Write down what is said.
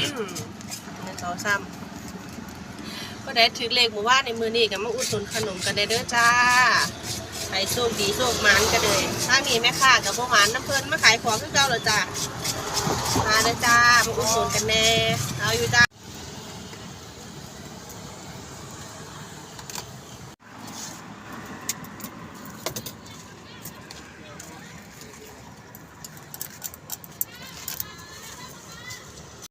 หนึ่งสองสามก็ได้ถือเลขหมู่ว่าในมือนี่กับมาอุดหนุนขนมกันได้เด้อจ้าไปโชคดีโชคมันกันเลยถ้ามีแม่ค้ากับพวกหวานน้ำเพลินมาขายของคือเก่าเหรอจ้ามาเด้อจ้ามาอุดหนุนกันแน่เอาอยู่จ้า